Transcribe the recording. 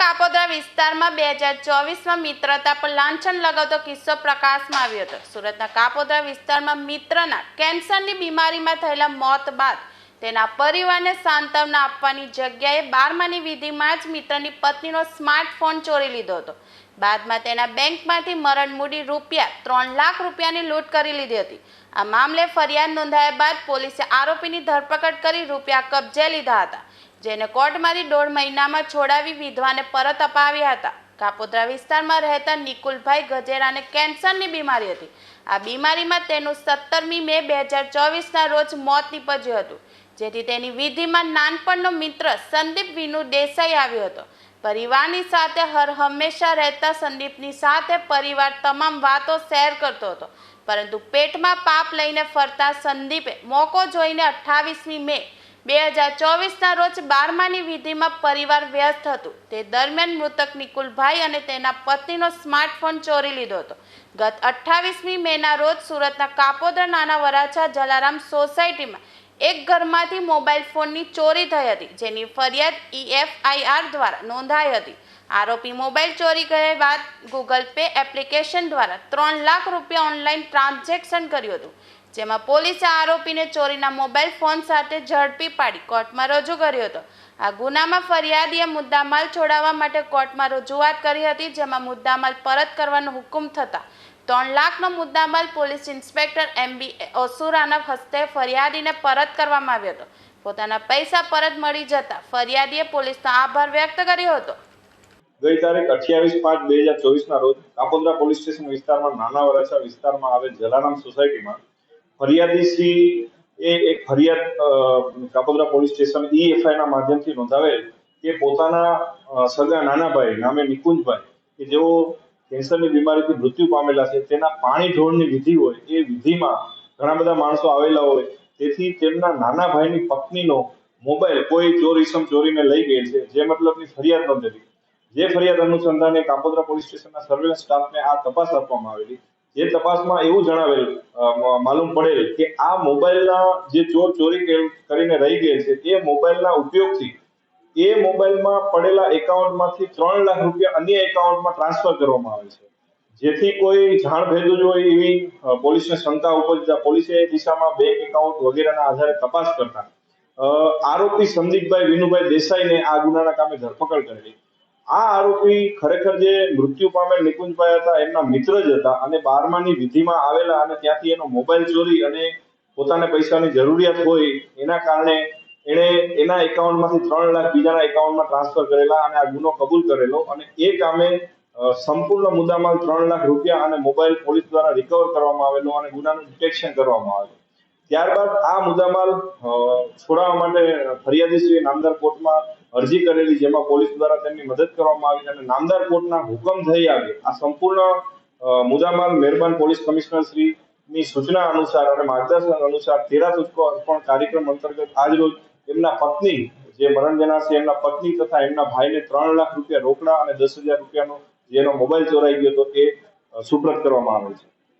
કાપોદ્રા વિસ્તારમાં બે હજાર ચોવીસમાં મિત્રતા પર લાંછન લગાવતો કિસ્સો પ્રકાશમાં આવ્યો હતો. સુરતના કાપોદ્રા વિસ્તારમાં મિત્રના કેન્સરની બીમારીમાં થયેલા મોત બાદ તેના પરિવારને સાંત્વના આપવાની જગ્યાએ બારમાની વિધિમાં જ મિત્રની પત્નીનો સ્માર્ટફોન ચોરી લીધો હતો. બાદમાં તેના બેંકમાંથી મરણ મૂડી રૂપિયા ત્રણ લાખ રૂપિયાની લૂંટ કરી લીધી હતી. આ મામલે ફરિયાદ નોંધાયા બાદ પોલીસે આરોપીની ધરપકડ કરી રૂપિયા કબજે લીધા હતા. જેને કોર્ટમાંથી દોઢ મહિનામાં છોડાવી વિધવાને પરત અપાવ્યા હતા. કાપોદ્રા વિસ્તારમાં રહેતા નિકુલભાઈ ગજેરાને કેન્સરની બીમારી હતી. આ બીમારીમાં તેનું સત્તરમી મે બે હજાર ચોવીસના રોજ મોત નીપજ્યું હતું, જેથી તેની વિધિમાં નાનપણનો મિત્ર સંદીપ વિનુ દેસાઈ આવ્યો હતો. પરિવારની સાથે હર હંમેશા રહેતા સંદીપની સાથે પરિવાર તમામ વાતો શેર કરતો હતો, પરંતુ પેટમાં પાપ લઈને ફરતા સંદીપે મોકો જોઈને અઠ્ઠાવીસમી મે બે હજાર ચોવીસના રોજ બારમાની વિધિમાં પરિવાર વ્યસ્ત હતું. તે દરમિયાન મૃતક નિકુલભાઈ અને તેના પત્નીનો સ્માર્ટફોન ચોરી લીધો હતો. ગત અઠ્ઠાવીસમી મેના રોજ સુરતના કાપોદ્રા નાના વરાછા જલારામ સોસાયટીમાં એક ઘરમાંથી મોબાઈલ ફોનની ચોરી થઈ હતી, જેની ફરિયાદ ઈએફઆઈઆર દ્વારા નોંધાઈ હતી. આરોપી મોબાઈલ ચોરી ગયા બાદ ગૂગલ પે એપ્લિકેશન દ્વારા ત્રણ લાખ રૂપિયા ઓનલાઈન ટ્રાન્ઝેક્શન કર્યું હતું. જેમાં પોલીસે આરોપીને ચોરીના મોબાઈલ ફોન સાથે ઝડપી પાડી કોર્ટમાં રજૂ કર્યો હતો. આ ગુનામાં ફરિયાદીએ મુદ્દામાલ છોડાવવા માટે કોર્ટમાં રજૂઆત કરી હતી, જેમાં મુદ્દામાલ પરત કરવાનો હુકમ થતા ત્રણ લાખનો મુદ્દામાલ પોલીસ ઇન્સ્પેક્ટર એમ બી ઓસુરાના હસ્તે ફરિયાદીને પરત કરવામાં આવ્યો હતો. પોતાના પૈસા પરત મળી જતા ફરિયાદીએ પોલીસનો આભાર વ્યક્ત કર્યો હતો. ગઈ તારીખ અઠ્યાવીસ પાંચ બે હજાર ચોવીસના રોજ કાપોદ્રા પોલીસ સ્ટેશન વિસ્તારમાં નાના વરાછા વિસ્તારમાં આવેલ જલારામ સોસાયટીમાં ફરિયાદી શ્રી એ એક ફરિયાદ કાપોદરા પોલીસ સ્ટેશન ઈએફઆઈ ના માધ્યમથી નોંધાવેલ કે પોતાના સગા નાનાભાઈ નામે નિકુંજભાઈ, કે જેઓ કેન્સરની બીમારીથી મૃત્યુ પામેલા છે, તેના પાણી ઢોળની વિધિ હોય, એ વિધિમાં ઘણા બધા માણસો આવેલા હોય, તેથી તેમના નાના ભાઈની પત્નીનો મોબાઈલ કોઈ ચોર ઈસમ ચોરીને લઈ ગયેલ છે, જે મતલબની ફરિયાદ નોંધેલી. જે ફરિયાદ અનુસંધાને કાપોદરા પોલીસ સ્ટેશનના સર્વેલન્સ સ્ટાફને આ તપાસ આપવામાં આવેલી. જે તપાસમાં એવું જણાવેલ માલુમ પડેલ કે આ મોબાઈલના જે ચોર ચોરી કરીને રહી ગયેલ છે, એ મોબાઈલના ઉપયોગથી એ મોબાઈલમાં પડેલા એકાઉન્ટમાંથી ત્રણ લાખ રૂપિયા અન્ય એકાઉન્ટમાં ટ્રાન્સફર કરવામાં આવે છે. જેથી કોઈ જાણ ભેદું જ એવી પોલીસને શંકા ઉપજતા પોલીસે એ દિશામાં બેંક એકાઉન્ટ વગેરેના આધારે તપાસ કરતા આરોપી સંદીપભાઈ વિનુભાઈ દેસાઈને આ ગુનાના કામે ધરપકડ કરેલી. આ આરોપી ખરેખર જે મૃત્યુ પામેલ નિકુંજભાઈ હતા, એમના મિત્ર જ હતા અને બારમાની વિધિમાં આવેલા અને ત્યાંથી એનો મોબાઈલ ચોરી અને પોતાને પૈસાની જરૂરિયાત હોય એના કારણે એણે એના એકાઉન્ટમાંથી ત્રણ લાખ બીજાના એકાઉન્ટમાં ટ્રાન્સફર કરેલા અને આ ગુનો કબૂલ કરેલો અને એ કામે સંપૂર્ણ મુદ્દામાલ ત્રણ લાખ રૂપિયા અને મોબાઈલ પોલીસ દ્વારા રિકવર કરવામાં આવેલો અને ગુનાનું ડિટેક્શન કરવામાં આવેલું. ત્યારબાદ આ મુદ્દામાલ છોડાવવા માટે ફરિયાદીશ્રીએ નામદાર કોર્ટમાં અરજી કરેલી જેમાં પોલીસ દ્વારા તેમની મદદ કરવામાં આવી અને નામદાર કોર્ટના હુકમ થઈ આવ્યો. આ સંપૂર્ણ મુદ્દામાલ મહેરબાન પોલીસ કમિશનર શ્રી ની સૂચના અનુસાર અને માર્ગદર્શન અનુસાર તેરા સૂચકો અર્પણ કાર્યક્રમ અંતર્ગત આજરોજ એમના પત્ની, જે મરણ જનાર છે, એમના પત્ની તથા એમના ભાઈને ત્રણ લાખ રૂપિયા રોકડા અને દસ હજાર રૂપિયાનો, જેનો મોબાઈલ ચોરાઈ ગયો હતો, એ સુપ્રત કરવામાં આવે છે.